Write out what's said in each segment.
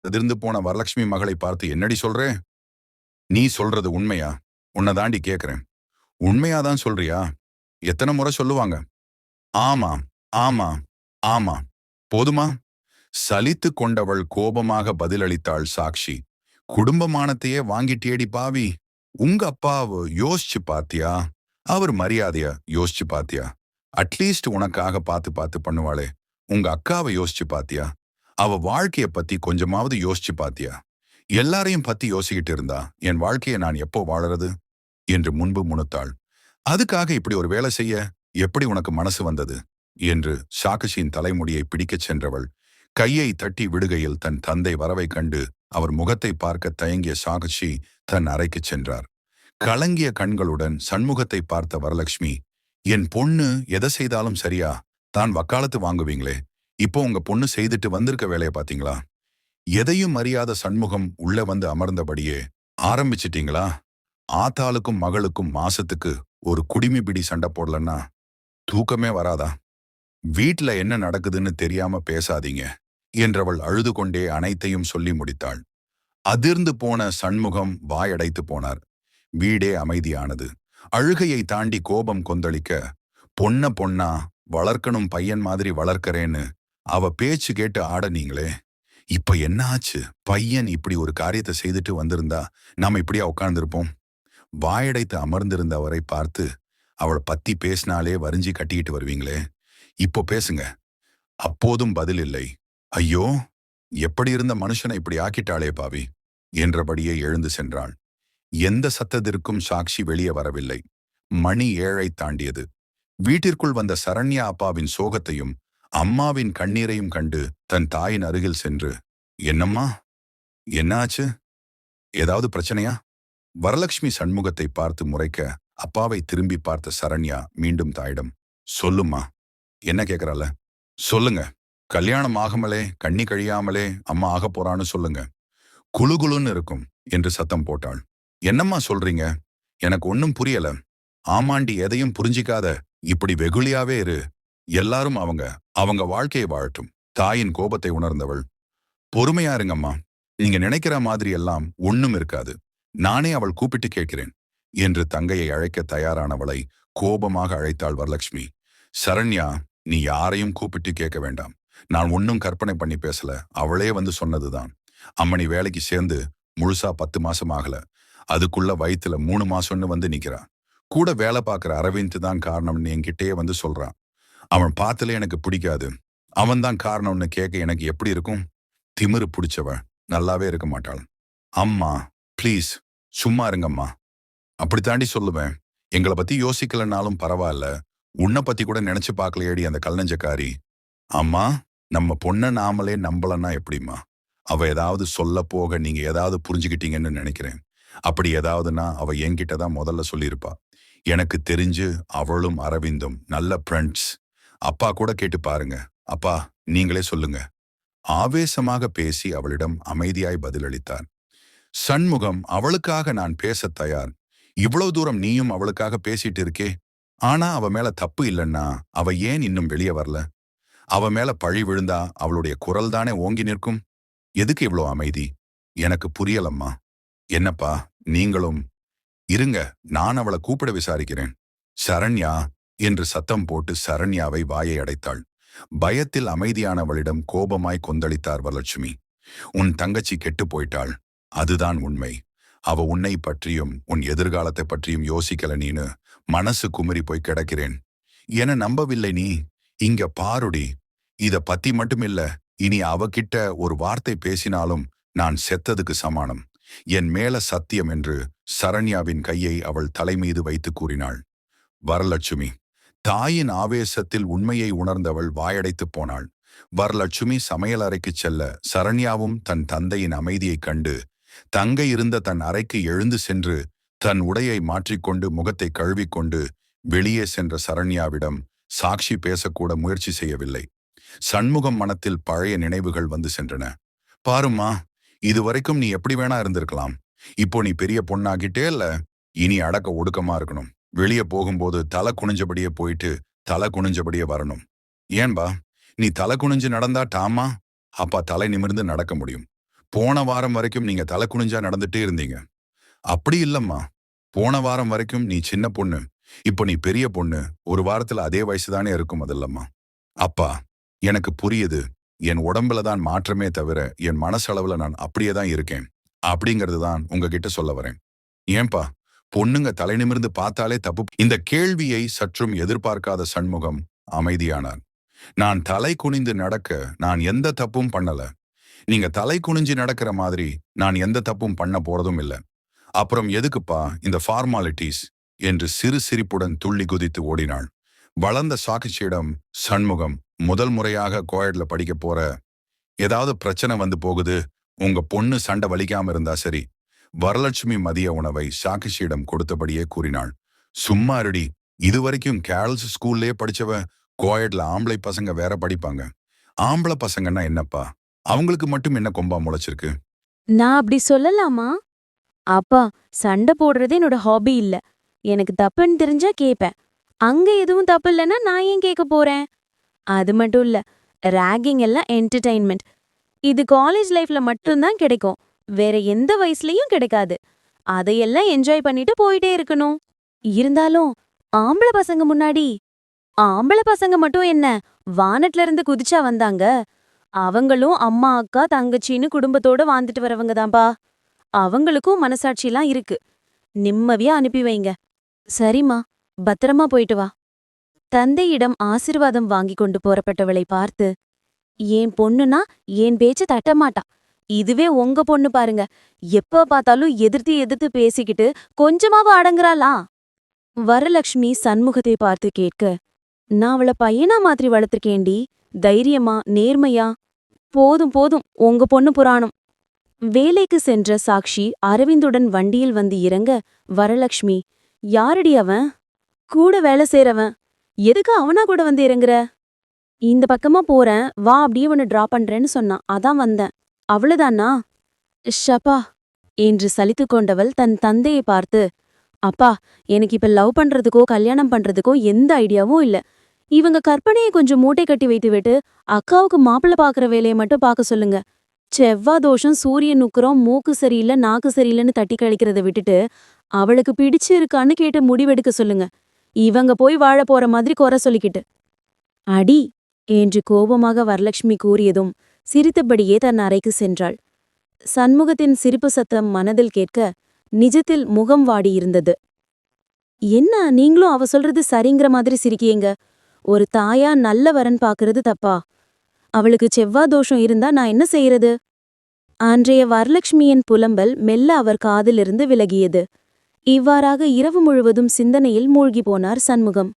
அதிர்ந்து போன வரலட்சுமி மகளை பார்த்து என்னடி சொல்றே? நீ சொல்றது உண்மையா? உன்னை தாண்டி கேக்குறேன். உண்மையாதான் சொல்றியா? எத்தனை முறை சொல்லுவாங்க? ஆமா ஆமா ஆமா. போதுமா? சலித்து கொண்டவள் கோபமாக பதிலளித்தாள் சாக்ஷி. குடும்பமானத்தையே வாங்கிட்டேடி பாவி. உங்க அப்பாவை யோசிச்சு பாத்தியா? அவர் மரியாதையா யோசிச்சு பாத்தியா? அட்லீஸ்ட் உனக்காக பார்த்து பார்த்து பண்ணுவாளே. உங்க அக்காவை யோசிச்சு பாத்தியா? அவ வாழ்க்கைய பத்தி கொஞ்சமாவது யோசிச்சு பாத்தியா? எல்லாரையும் பத்தி யோசிக்கிட்டு இருந்தா என் வாழ்க்கையை நான் எப்போ வாழறது? என்று முன்பு முணுத்தாள். அதுக்காக இப்படி ஒரு வேலை செய்ய? எப்படி உனக்கு மனசு வந்தது? என்று சாகசியின் தலைமுடியை பிடிக்கச் சென்றவள் கையை தட்டி விடுகையில் தன் தந்தை வரவை கண்டு அவர் முகத்தை பார்க்க தயங்கிய சாகசி தன் அறைக்குச் சென்றார். கலங்கிய கண்களுடன் சண்முகத்தை பார்த்த வரலட்சுமி என் பொண்ணு எதை செய்தாலும் சரியா? தான் வக்காலத்து வாங்குவீங்களே? இப்போ உங்க பொண்ணு செய்துட்டு வந்திருக்க வேலையை பாத்தீங்களா? எதையும் அறியாத சண்முகம் உள்ள வந்து அமர்ந்தபடியே ஆரம்பிச்சிட்டீங்களா? ஆத்தாளுக்கும் மகளுக்கும் மாசத்துக்கு ஒரு குடிமி பிடி சண்டை போடலன்னா தூக்கமே வராதா? வீட்ல என்ன நடக்குதுன்னு தெரியாம பேசாதீங்க என்றவள் அழுது கொண்டே அனைத்தையும் சொல்லி முடித்தாள். அதிர்ந்து போன சண்முகம் வாயடைத்து போனார். வீடே அமைதியானது. அழுகையை தாண்டி கோபம் கொந்தளிக்க பொண்ண பொண்ணா வளர்க்கணும் பையன் மாதிரி வளர்க்கறேன்னு அவ பேச்சு கேட்டு ஆட நீங்களே இப்ப என்ன ஆச்சு? பையன் இப்படி ஒரு காரியத்தை செய்துட்டு வந்திருந்தா நாம இப்படியா உட்கார்ந்திருப்போம்? வாயடைத்து அமர்ந்திருந்த அவரை பார்த்து அவளை பத்தி பேசினாலே வரிஞ்சி கட்டிக்கிட்டு வருவீங்களே இப்போ பேசுங்க. அப்போதும் பதில் இல்லை. ஐயோ எப்படி இருந்த மனுஷனை இப்படி ஆக்கிட்டாளே பாவி? என்றபடியே எழுந்து சென்றாள். எந்த சத்தத்திற்கும் சாட்சி வெளியே வரவில்லை. மணி ஏழை தாண்டியது. வீட்டிற்குள் வந்த சரண்யா அப்பாவின் சோகத்தையும் அம்மாவின் கண்ணீரையும் கண்டு தன் தாயின் அருகில் சென்று என்னம்மா? என்னாச்சு? ஏதாவது பிரச்சனையா? வரலட்சுமி சண்முகத்தை பார்த்து முறைக்க அப்பாவை திரும்பி பார்த்த சரண்யா மீண்டும் தாயிடம் சொல்லுமா என்ன கேக்குறால சொல்லுங்க. கல்யாணம் ஆகாமலே கண்ணி கழியாமலே அம்மா ஆக போறான்னு சொல்லுங்க. குழுகுழுன்னு இருக்கும் என்று சத்தம் போட்டாள். என்னம்மா சொல்றீங்க? எனக்கு ஒன்னும் புரியல. ஆமாண்டி எதையும் புரிஞ்சிக்காத. இப்படி வெகுளியாவே இரு. எல்லாரும் அவங்க அவங்க வாழ்க்கையை வாழட்டும். தாயின் கோபத்தை உணர்ந்தவள். பொறுமையா இருங்கம்மா. நீங்க நினைக்கிற மாதிரி எல்லாம் ஒண்ணும் இருக்காது. நானே அவள் கூப்பிட்டு கேட்கிறேன் என்று தங்கையை அழைக்க தயாரானவளை கோபமாக அழைத்தாள் வரலட்சுமி. சரண்யா நீ யாரையும் கூப்பிட்டு கேட்க வேண்டாம். நான் ஒன்னும் கற்பனை பண்ணி பேசல. அவளே வந்து சொன்னதுதான். அம்மணி வேலைக்கு சேர்ந்து முழுசா பத்து மாசம் ஆகல. அதுக்குள்ள வயித்துல மூணு மாசம்னு வந்து நிக்கிறா. கூட வேலை பார்க்குற அரவிந்த் தான் காரணம்னு என்கிட்டயே வந்து சொல்றான் அவன் பார்த்துல எனக்கு பிடிக்காது. அவன் தான் காரணம்னு கேட்க எனக்கு எப்படி இருக்கும்? திமிரு பிடிச்சவ. நல்லாவே இருக்க மாட்டாள். அம்மா ப்ளீஸ் சும்மா இருங்கம்மா. அப்படித்தாண்டி சொல்லுவேன். எங்களை பத்தி யோசிக்கலனாலும் பரவாயில்ல. உன்னை பத்தி கூட நினைச்சு பார்க்கலையேடி அந்த கல்லஞ்சக்காரி அம்மா நம்ம பொண்ணை நாமளே நம்பலன்னா எப்படிம்மா? அவ ஏதாவது சொல்ல போக நீங்க ஏதாவது புரிஞ்சுக்கிட்டீங்கன்னு நினைக்கிறேன். அப்படி ஏதாவதுன்னா அவ என்கிட்ட தான் முதல்ல சொல்லியிருப்பா. எனக்கு தெரிஞ்சு அவளும் அரவிந்தும் நல்ல ஃப்ரெண்ட்ஸ் அப்பா கூட கேட்டு பாருங்க. அப்பா நீங்களே சொல்லுங்க. ஆவேசமாக பேசி அவளிடம் அமைதியாய் பதிலளித்தார். சண்முகம் அவளுக்காக நான் பேச தயார். இவ்வளவு தூரம் நீயும் அவளுக்காக பேசிட்டு இருக்கே. ஆனா அவ மேல தப்பு இல்லைன்னா அவ ஏன் இன்னும் வெளியே வரல? அவ மேல பழி விழுந்தா அவளுடைய குரல் தானே ஓங்கி நிற்கும்? எதுக்கு இவ்வளோ அமைதி? எனக்கு புரியலம்மா. என்னப்பா நீங்களும்? இருங்க நான் அவளை கூப்பிட விசாரிக்கிறேன். சரண்யா என்று சத்தம் போட்டு சரண்யாவை வாயை அடைத்தாள். பயத்தில் அமைதியானவளிடம் கோபமாய் கொந்தளித்தார் வரலட்சுமி. உன் தங்கச்சி கெட்டு போயிட்டாள். அதுதான் உண்மை. அவ உன்னை பற்றியும் உன் எதிர்காலத்தை பற்றியும் யோசிக்கல நீனு. மனசு குமரி போய் கிடக்கிறேன். என நம்பவில்லை நீ. இங்க பாருடி. இத பத்தி மட்டுமில்ல. இனி அவகிட்ட ஒரு வார்த்தை பேசினாலும் நான் செத்ததுக்கு சமானம். என் மேல சத்தியம் என்று சரண்யாவின் கையை அவள் தலைமீது வைத்து கூறினாள். வரலட்சுமி. தாயின் ஆவேசத்தில் உண்மையை உணர்ந்தவள் வாயடைத்துப் போனாள். வரலட்சுமி சமையல் அறைக்குச் செல்ல சரண்யாவும் தன் தந்தையின் அமைதியைக் கண்டு தங்கை இருந்த தன் அறைக்கு எழுந்து சென்று தன் உடையை மாற்றிக்கொண்டு முகத்தை கழுவிக்கொண்டு வெளியே சென்ற சரண்யாவிடம் சாட்சி பேசக்கூட முயற்சி செய்யவில்லை. சண்முகம் மனத்தில் பழைய நினைவுகள் வந்து சென்றன. பாருமா இதுவரைக்கும் நீ எப்படி வேணா இருந்திருக்கலாம். இப்போ நீ பெரிய பொண்ணாகிட்டே இல்ல இனி அடக்க ஒடுக்கமா இருக்கணும். வெளியே போகும்போது தலை குனிஞ்சபடியே போயிட்டு தலை குனிஞ்சபடியே வரணும். ஏன்பா நீ தலை குனிஞ்சு நடந்தா டாமா? அப்பா தலை நிமிர்ந்து நடக்க முடியும். போன வாரம் வரைக்கும் நீங்க தலை குனிஞ்சா நடந்துட்டே இருந்தீங்க. அப்படி இல்லம்மா. போன வாரம் வரைக்கும் நீ சின்ன பொண்ணு. இப்போ நீ பெரிய பொண்ணு. ஒரு வாரத்துல அதே வயசுதானே இருக்கும் அதில்லம்மா. அப்பா எனக்கு புரியுது. என் உடம்புல தான் மாற்றமே தவிர என் மனசளவுல நான் அப்படியே தான் இருக்கேன். அப்படிங்கிறது தான் உங்ககிட்ட சொல்ல வரேன். ஏன்பா பொண்ணுங்க தலை நிமிர்ந்து பார்த்தாலே தப்பு. இந்த கேள்வியை சற்றும் எதிர்பார்க்காத சண்முகம் அமைதியானார். நான் தலை குனிந்து நடக்க நான் எந்த தப்பும் பண்ணல. நீங்க தலை குனிஞ்சு நடக்கிற மாதிரி நான் எந்த தப்பும் பண்ண போறதும் இல்ல. அப்புறம் எதுக்குப்பா இந்த ஃபார்மாலிட்டிஸ் என்று சிறு சிரிப்புடன் துள்ளி குதித்து ஓடினாள். வளர்ந்த சாக்கிச்சியிடம் சண்முகம் முதல் முறையாக கோயட்ல படிக்க போற ஏதாவது பிரச்சனை வந்து போகுது. உங்க பொண்ணு சண்டை வலிக்காம இருந்தா சரி. வரலட்சுமி மதிய உணவை சாக்கிஷியிடம் கொடுத்தபடியே கூறினாள். சும்மா இருடி. இதுவரைக்கும் கேர்ள்ஸ் ஸ்கூல்லே படிச்சவ கோயட்ல ஆம்பளை பசங்க வேற படிப்பாங்க. ஆம்பளை பசங்கன்னா என்னப்பா? அவங்களுக்கு மட்டும் என்ன கொம்பா முளைச்சிருக்கு? நான் அப்படி சொல்லலாமா? அப்பா சண்டை போடுறது என்னோட ஹாபி இல்ல. எனக்கு தப்புன்னு தெரிஞ்சா கேப்பேன். அங்க எதுவும் தப்பு இல்லைன்னா நான் ஏன் கேட்க போறேன்? அது மட்டும் இல்ல ராகிங் எல்லாம் என்டர்டைன்மெண்ட் இது காலேஜ் லைஃப்ல மட்டும்தான் கிடைக்கும். வேற எந்த வயசுலயும் கிடைக்காது. அதையெல்லாம் என்ஜாய் பண்ணிட்டு போயிட்டே இருக்கணும். இருந்தாலும் ஆம்பளை பசங்க முன்னாடி ஆம்பளை பசங்க மட்டும் என்ன வானட்ல இருந்து குதிச்சா வந்தாங்க? அவங்களும் அம்மா அக்கா தங்கச்சின்னு குடும்பத்தோட வாழ்ந்துட்டு வரவங்க தான்பா. அவங்களுக்கும் மனசாட்சிலாம் இருக்கு. நிம்மதியா அனுப்பி வைங்க. சரிம்மா பத்திரமா போயிட்டு வா. தந்தையிடம் ஆசிர்வாதம் வாங்கி கொண்டு போறப்பட்டவளை பார்த்து என் பொண்ணுனா என் பேச்சு தட்டமாட்டா. இதுவே உங்க பொண்ணு பாருங்க. எப்ப பார்த்தாலும் எதிர்த்து எதிர்த்து பேசிக்கிட்டு கொஞ்சமாவ அடங்குறாளா? வரலட்சுமி சண்முகத்தை பார்த்து கேட்க நான் அவள பையனா மாதிரி வளர்த்துருக்கேண்டி தைரியமா நேர்மையா? போதும் போதும். உங்க பொண்ணு புராணம். வேலைக்கு சென்ற சாக்ஷி அரவிந்துடன் வண்டியில் வந்து இறங்க வரலட்சுமி யாரடி அவன்? கூட வேலை செய்றவன். எதுக்கு அவனா கூட வந்து இறங்குற? இந்த பக்கமா போறேன். வா அப்படியே உன்னை டிரா பண்றேன்னு சொன்னான். அதான் வந்தேன். அவ்வளவுதானா ஷப்பா என்று சலித்துக் கொண்டவள் தன் தந்தையை பார்த்து அப்பா எனக்கு இப்ப லவ் பண்றதுக்கோ கல்யாணம் பண்றதுக்கோ எந்த ஐடியாவும் இல்ல. இவங்க கற்பனையை கொஞ்சம் மூட்டை கட்டி வைத்துவிட்டு அக்காவுக்கு மாப்பிள்ளை பாக்குற வேலையை மட்டும் பார்க்க சொல்லுங்க. செவ்வா தோஷம் சூரியன் நுக்குறோம் மூக்கு சரியில்லை நாக்கு சரியில்லைன்னு தட்டி கழிக்கிறத விட்டுட்டு அவளுக்கு பிடிச்சு இருக்கான்னு கேட்டு முடிவெடுக்க சொல்லுங்க. இவங்க போய் வாழ போற மாதிரி குறை சொல்லிக்கிட்டு. அடி என்று கோபமாக வரலட்சுமி கூறியதும் சிரித்தபடியே தன் அறைக்கு சென்றாள். சண்முகத்தின் சிரிப்பு சத்தம் மனதில் கேட்க நிஜத்தில் முகம் வாடியிருந்தது. என்ன நீங்களும் அவ சொல்றது சரிங்கிற மாதிரி சிரிக்கீங்க ஒரு தாயா நல்ல வரன் பாக்குறது தப்பா? அவளுக்கு செவ்வா தோஷம் இருந்தா நான் என்ன செய்யறது? அன்றைய வரலட்சுமியின் புலம்பல் மெல்ல அவர் காதிலிருந்து விலகியது. இவ்வாறாக இரவு முழுவதும் சிந்தனையில் மூழ்கி போனார் சண்முகம்.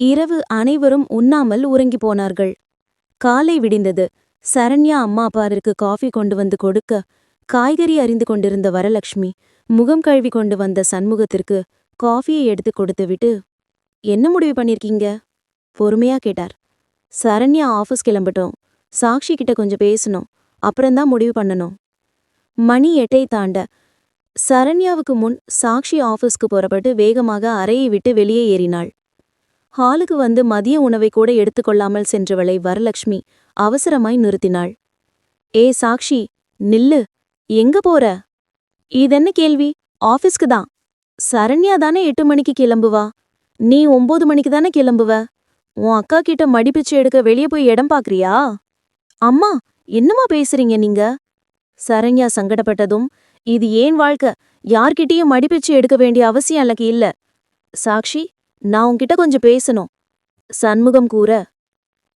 இரவு அனைவரும் உண்ணாமல் உறங்கி போனார்கள். காலை விடிந்தது. சரண்யா அம்மா அப்பாருக்கு காஃபி கொண்டு வந்து கொடுக்க காய்கறி அறிந்து கொண்டிருந்த வரலட்சுமி முகம் கழுவி கொண்டு வந்த சண்முகத்திற்கு காஃபியை எடுத்து விட்டு என்ன முடிவு பண்ணிருக்கீங்க? பொறுமையா கேட்டார். சரண்யா ஆஃபீஸ் கிளம்பட்டோம். சாக்ஷி கிட்ட கொஞ்சம் பேசணும். அப்புறம்தான் முடிவு பண்ணணும். மணி எட்டை தாண்ட சரண்யாவுக்கு முன் சாக்ஷி ஆஃபீஸ்க்கு புறப்பட்டு வேகமாக அறையை விட்டு வெளியே ஏறினாள். ஹாலுக்கு வந்து மதிய உணவை கூட எடுத்துக்கொள்ளாமல் சென்றவளை வரலட்சுமி அவசரமாய் நிறுத்தினாள். ஏ சாக்ஷி நில்லு. எங்க போற? இதென்ன கேள்வி? ஆஃபீஸ்க்கு தான். சரண்யா தானே எட்டு மணிக்கு கிளம்புவா? நீ ஒம்பது மணிக்கு தானே கிளம்புவ? உன் அக்கா கிட்ட மடிப்பிச்சு எடுக்க வெளியே போய் இடம் பாக்குறியா? அம்மா என்னம்மா பேசுறீங்க நீங்க? சரண்யா சங்கடப்பட்டதும் இது ஏன் வாழ்க்கை? யார்கிட்டயும் மடிப்பிச்சு எடுக்க வேண்டிய அவசியம் எனக்கு இல்ல. சாக்ஷி நான் உன்கிட்ட கொஞ்சம் பேசணும். சண்முகம் கூற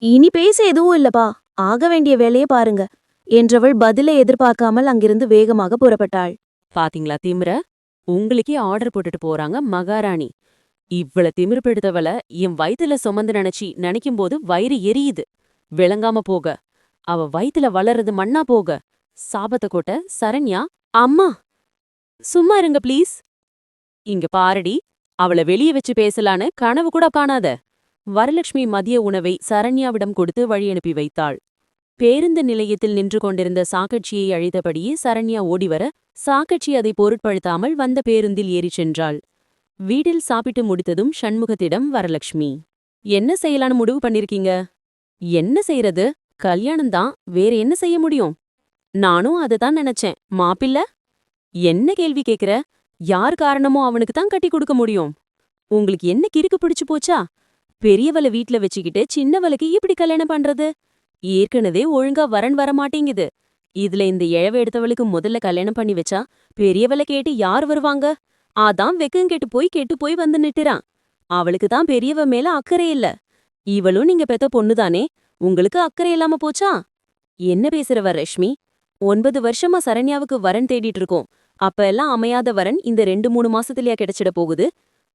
இனி பேச எதுவும் இல்லப்பா. ஆக வேண்டிய வேலையை பாருங்க. என்றவள் பதிலை எதிர்பார்க்காமல் அங்கிருந்து வேகமாக புறப்பட்டாள். பாத்தீங்களா திமிர? உங்களுக்கே ஆர்டர் போட்டுட்டு போறாங்க மகாராணி. இவ்வளவு திமிர் பிடித்தவள என் வயித்துல சுமந்து நினைச்சி நினைக்கும்போது வயிறு எரியுது. விளங்காம போக அவ வயித்துல வளர்றது மண்ணா போக. சாபத்தை கொட்ட சரண்யா அம்மா சும்மா இருங்க ப்ளீஸ் இங்க பாரடி அவள வெளிய வச்சு பேசலான்னு கனவு கூட காணாத. வரலட்சுமி மதிய உணவை சரண்யாவிடம் கொடுத்து வழியனுப்பி வைத்தாள். பேருந்து நிலையத்தில் நின்று கொண்டிருந்த சாக்கட்சியை அழைத்தபடியே சரண்யா ஓடிவர சாக்கட்சி அதை பொருட்படுத்தாமல் வந்த பேருந்தில் ஏறிச் சென்றாள். வீட்டில் சாப்பிட்டு முடித்ததும் சண்முகத்திடம் வரலட்சுமி என்ன செய்யலான்னு முடிவு பண்ணிருக்கீங்க? என்ன செய்யறது? கல்யாணம் தான் வேற என்ன செய்ய முடியும்? நானும் அததான் நினைச்சேன் மாப்பிள்ள? என்ன கேள்வி கேக்குற? யார் காரணமோ அவனுக்கு தான் கட்டி கொடுக்க முடியும். உங்களுக்கு என்ன கிறுக்கு பிடிச்சு போச்சா? பெரியவள வீட்ல வச்சுக்கிட்டு சின்னவளுக்கு இப்படி கல்யாணம் பண்றது? ஏற்கனவே ஒழுங்கா வரன் வர மாட்டேங்குது. இதுல இந்த இழவ எடுத்தவளுக்கு முதல்ல கல்யாணம் பண்ணி வச்சா பெரியவள கேட்டு யார் வருவாங்க? அதான் வெக்கம் கெட்டு போய் கெட்டு போய் வந்து நிட்டுறான். அவளுக்கு தான் பெரியவ மேல அக்கறை இல்ல. இவளும் நீங்க பெத்த பொண்ணுதானே? உங்களுக்கு அக்கறை இல்லாம போச்சா? என்ன பேசுறவ ரஷ்மி? ஒன்பது வருஷமா சரண்யாவுக்கு வரன் தேடிட்டு இருக்கோம். அப்ப எல்லாம் அமையாத வரன் இந்த ரெண்டு மூணு மாசத்துலயா கிடைச்சிட போகுது.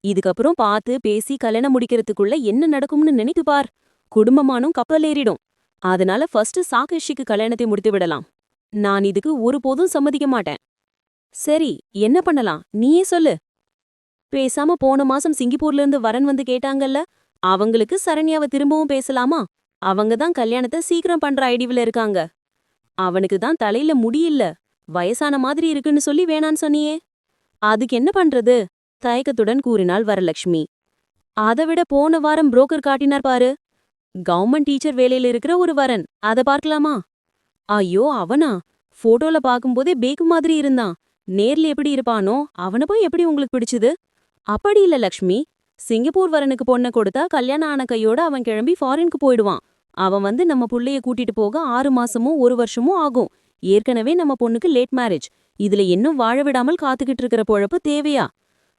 இதுக்கப்புறம் பார்த்து பேசி கல்யாணம் முடிக்கிறதுக்குள்ள என்ன நடக்கும்னு நினைத்து பார். குடும்பமானும் கப்பல் ஏறிடும். அதனால ஃபர்ஸ்ட் சாகேஷிக்கு கல்யாணத்தை முடித்து விடலாம். நான் இதுக்கு ஒருபோதும் சம்மதிக்க மாட்டேன். சரி என்ன பண்ணலாம்? நீயே சொல்லு. பேசாம போன மாசம் சிங்கப்பூர்ல இருந்து வரன் வந்து கேட்டாங்கல்ல அவங்களுக்கு சரண்யாவை திரும்பவும் பேசலாமா? அவங்க தான் கல்யாணத்தை சீக்கிரம் பண்ற ஐடிவில இருக்காங்க. அவனுக்கு தான் தலையில முடியில்ல வயசான மாதிரி இருக்குன்னு சொல்லி வேணான்னு சொன்னியே. அதுக்கு என்ன பண்றது? தயக்கத்துடன் கூறினாள் வரலட்சுமி அதை விட போன வாரம் புரோக்கர் காட்டினார் பாரு. கவர்மெண்ட் டீச்சர் வேலையில இருக்கிற ஒரு வரன். அத பார்க்கலாமா? ஐயோ அவனா? போட்டோல பாக்கும்போதே பேக்கு மாதிரி இருந்தான். நேர்ல எப்படி இருப்பானோ அவனை போய் எப்படி உங்களுக்கு பிடிச்சது? அப்படி இல்ல லக்ஷ்மி. சிங்கப்பூர் வரனுக்கு பொண்ண கொடுத்தா கல்யாணம் ஆன கையோட அவன் கிளம்பி ஃபாரினுக்கு போயிடுவான். அவன் வந்து நம்ம புள்ளைய கூட்டிட்டு போக ஆறு மாசமும் ஒரு வருஷமும் ஆகும். ஏற்கனவே நம்ம பொண்ணுக்கு லேட் மேரேஜ் இதுல இன்னும் வாழ விடாமல் காத்துக்கிட்டு இருக்கிற பொழப்பு தேவையா?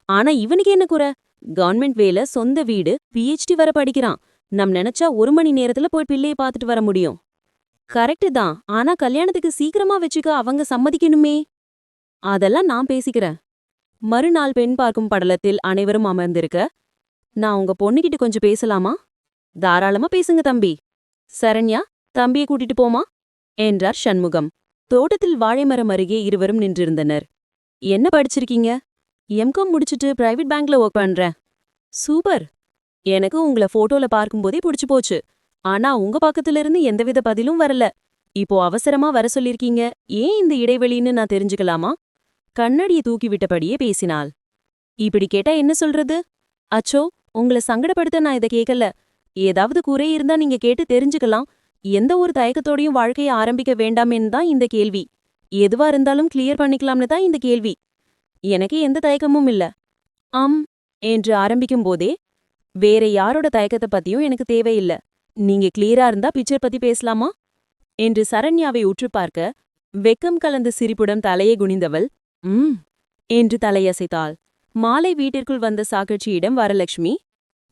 ஆனா இவனுக்கு என்ன குறை? கவர்மெண்ட் வேலை சொந்த வீடு பிஹெச்டி வர படிக்கிறான். நம் நினைச்சா ஒரு மணி நேரத்துல போய் பிள்ளையை பார்த்துட்டு வர முடியும். கரெக்ட் தான். ஆனா கல்யாணத்துக்கு சீக்கிரமா வச்சுக்க அவங்க சம்மதிக்கணுமே? அதெல்லாம் நான் பேசிக்கிறேன். மறுநாள் பெண் பார்க்கும் படலத்தில் அனைவரும் அமர்ந்திருக்க நான் உங்க பொண்ணுகிட்ட கொஞ்சம் பேசலாமா? தாராளமா பேசுங்க தம்பி. சரண்யா தம்பியை கூட்டிட்டு போமா? என்றார் சண்முகம். தோட்டத்தில் வாழைமரம் அருகே இருவரும் நின்றிருந்தனர். என்ன படிச்சிருக்கீங்க? எம்காம் முடிச்சுட்டு பிரைவேட் பேங்க்ல ஒர்க் பண்றேன். சூப்பர். எனக்கு உங்கள போட்டோல பார்க்கும்போதே பிடிச்சு போச்சு. ஆனா உங்க பக்கத்துல இருந்து எந்தவித பதிலும் வரல. இப்போ அவசரமா வர சொல்லிருக்கீங்க. ஏன் இந்த இடைவெளின்னு நான் தெரிஞ்சுக்கலாமா? கண்ணடியை தூக்கி விட்டபடியே பேசினாள். இப்படி கேட்டா என்ன சொல்றது? அச்சோ உங்கள சங்கடப்படுத்த நான் இத கேக்கல. ஏதாவது குறை இருந்தா நீங்க கேட்டு தெரிஞ்சுக்கலாம். எந்த ஒரு தயக்கத்தோடையும் வாழ்க்கையை ஆரம்பிக்க வேண்டாமேன்னு தான் இந்த கேள்வி. எதுவா இருந்தாலும் கிளியர் பண்ணிக்கலாம்னு தான் இந்த கேள்வி. எனக்கு எந்த தயக்கமும் இல்ல. ஆம் என்று ஆரம்பிக்கும் போதே வேற யாரோட தயக்கத்தை பத்தியும் எனக்கு தேவையில்ல. நீங்க கிளியரா இருந்தா பிக்சர் பத்தி பேசலாமா? என்று சரண்யாவை உற்று பார்க்க வெக்கம் கலந்த சிரிப்புடன் தலையை குனிந்தவள் ம் என்று தலையசைத்தாள். மாலை வீட்டிற்குள் வந்த சாக்கட்சியிடம் வரலட்சுமி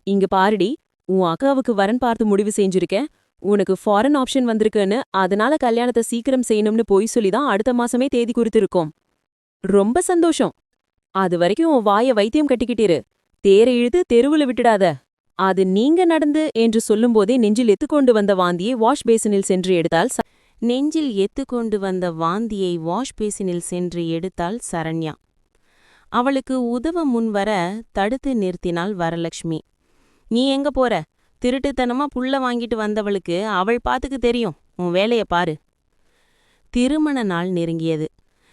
இங்க பாருடி உன் அக்காவுக்கு வரன் பார்த்து முடிவு செஞ்சிருக்கேன். உனக்கு ஃபாரின் ஆப்ஷன் வந்திருக்குன்னு அதனால கல்யாணத்தை சீக்கிரம் செய்யணும்னு போய் சொல்லி தான் அடுத்த மாசமே தேதி குறித்திருக்கோம் ரொம்ப சந்தோஷம். அது வரைக்கும் உன் வாய வைத்தியம் கட்டிக்கிட்டிரு. தேரை இழுத்து தெருவுல விட்டுடாத. அது நீங்க நடந்து என்று சொல்லும்போதே நெஞ்சில் எத்துக்கொண்டு வந்த வாந்தியை வாஷ் பேசினில் சென்று எடுத்தால் நெஞ்சில் எத்துக்கொண்டு வந்த வாந்தியை வாஷ் பேசினில் சென்று எடுத்தாள் சரண்யா. அவளுக்கு உதவ முன்வர தடுத்து நிறுத்தினாள் வரலட்சுமி. நீ எங்க போற? திருட்டுத்தனமா புள்ள வாங்கிட்டு வந்தவளுக்கு அவள் பாத்துக்கு தெரியும். உன் வேலைய பாரு. திருமண நாள் நெருங்கியது.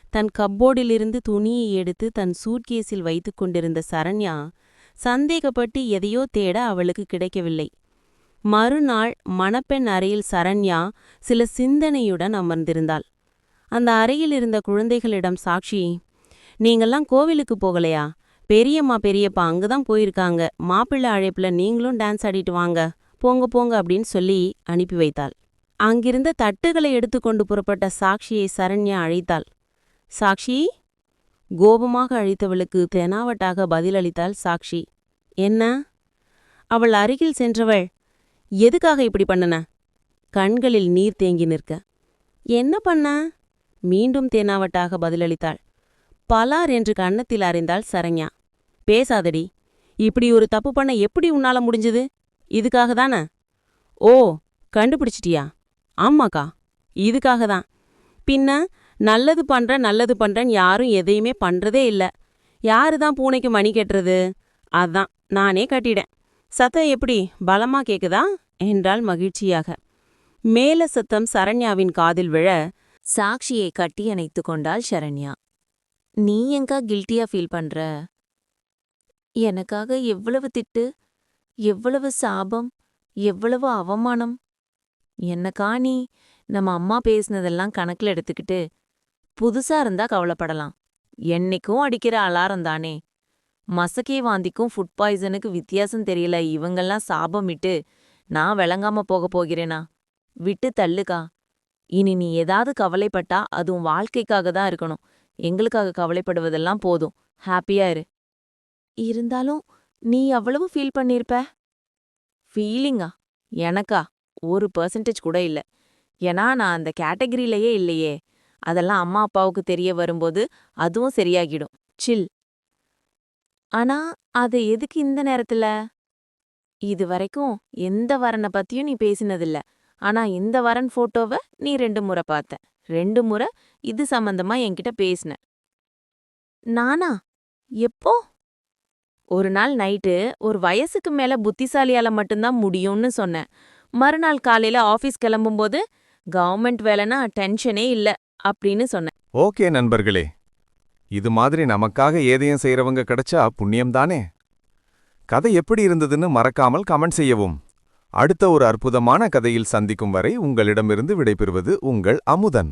தன் கப்போர்டிலிருந்து துணியை எடுத்து தன் சூட்கேஸில் வைத்துக் கொண்டிருந்த சரண்யா சந்தேகப்பட்டு எதையோ தேட அவளுக்கு கிடைக்கவில்லை. மறுநாள் மணப்பெண் அறையில் சரண்யா சில சிந்தனையுடன் அமர்ந்திருந்தாள். அந்த அறையில் இருந்த குழந்தைகளிடம் சாட்சி நீங்கள்லாம் கோவிலுக்கு போகலையா? பெரியம்மா பெரியப்பா அங்கதான் போயிருக்காங்க. மாப்பிள்ளை அழைப்புல நீங்களும் டான்ஸ் ஆடிட்டு வாங்க. போங்க போங்க அப்படின்னு சொல்லி அனுப்பி வைத்தாள். அங்கிருந்த தட்டுகளை எடுத்துக்கொண்டு புறப்பட்ட சாக்ஷியை சரண்யா அழைத்தாள். சாக்ஷி கோபமாக அழைத்தவளுக்கு தெனாவட்டாக பதிலளித்தாள் சாக்ஷி என்ன? அவள் அருகில் சென்றவள். எதுக்காக இப்படி பண்ணன? கண்களில் நீர் தேங்கி நிற்க. என்ன பண்ண? மீண்டும் தேனாவட்டாக பதிலளித்தாள். பலார் என்று கன்னத்தில் அறைந்தாள் சரண்யா. பேசாதடி. இப்படி ஒரு தப்பு பண்ண எப்படி உன்னால முடிஞ்சது? இதுக்காக தானே? ஓ கண்டுபிடிச்சிட்டியா? ஆமாக்கா இதுக்காக தான். பின்ன நல்லது பண்ற நல்லது பண்றேன்னு யாரும் எதையுமே பண்றதே இல்ல. யாரு தான் பூனைக்கு மணி கட்டுறது? அதான் நானே கட்டிடேன் சத்தம் எப்படி பலமா கேக்குதா? என்றாள் மகிழ்ச்சியாக. மேல சத்தம் சரண்யாவின் காதில் விழ சாக்ஷியை கட்டி அணைத்து கொண்டாள் சரண்யா. நீ எங்கா கில்ட்டியா ஃபீல் பண்ற? எனக்காக எவ்வளவு திட்டு எவ்வளவு சாபம் எவ்வளவு அவமானம். என்னக்கா நீ நம்ம அம்மா பேசுனதெல்லாம் கணக்குல எடுத்துக்கிட்டு புதுசா இருந்தா கவலைப்படலாம். என்னைக்கும் அடிக்கிற அலாரம் தானே. மசக்கே வாந்திக்கும் ஃபுட் பாய்சனுக்கு வித்தியாசம் தெரியல. இவங்கெல்லாம் சாபமிட்டு நான் விளங்காம போக போகிறேனா? விட்டு தள்ளுக்கா. இனி நீ ஏதாவது கவலைப்பட்டா அதுவும் வாழ்க்கைக்காக தான் இருக்கணும். எங்களுக்காக கவலைப்படுவதெல்லாம் போதும். ஹாப்பியா இரு. இருந்தாலும் நீ அவ்வளவு ஃபீல் பண்ணிருப்ப? ஃபீலிங்கா எனக்கா? ஒரு பர்சன்டேஜ் கூட இல்ல. ஏன்னா நான் அந்த கேட்டகரியிலேயே இல்லையே. அதெல்லாம் அம்மா அப்பாவுக்கு தெரிய வரும்போது அதுவும் சரியாகிடும். சில் ஆனா அது எதுக்கு இந்த நேரத்துல? இது வரைக்கும் எந்த வரனை பத்தியும் நீ பேசினதில்ல. ஆனா இந்த வரன் போட்டோவை நீ ரெண்டு முறை பார்த்த. ரெண்டு முறை இது சம்பந்தமா என்கிட்ட பேசின. நானா? எப்போ? ஒரு நாள் நைட்டு ஒரு வயசுக்கு மேல புத்திசாலியால மட்டும்தான் முடியும்னு சொன்னேன். மறுநாள் காலையில ஆபீஸ் கிளம்பும்போது கவர்மெண்ட் வேலைனா டென்ஷனே இல்ல அப்படின்னு சொன்னேன். ஓகே நண்பர்களே இது மாதிரி நமக்காக ஏதையும் செய்றவங்க கிடைச்சா புண்ணியம் தானே கதை எப்படி இருந்ததுன்னு மறக்காமல் கமெண்ட் செய்யவும். அடுத்த ஒரு அற்புதமான கதையில் சந்திக்கும் வரை உங்களிடமிருந்து விடைபெறுவது உங்கள் அமுதன்.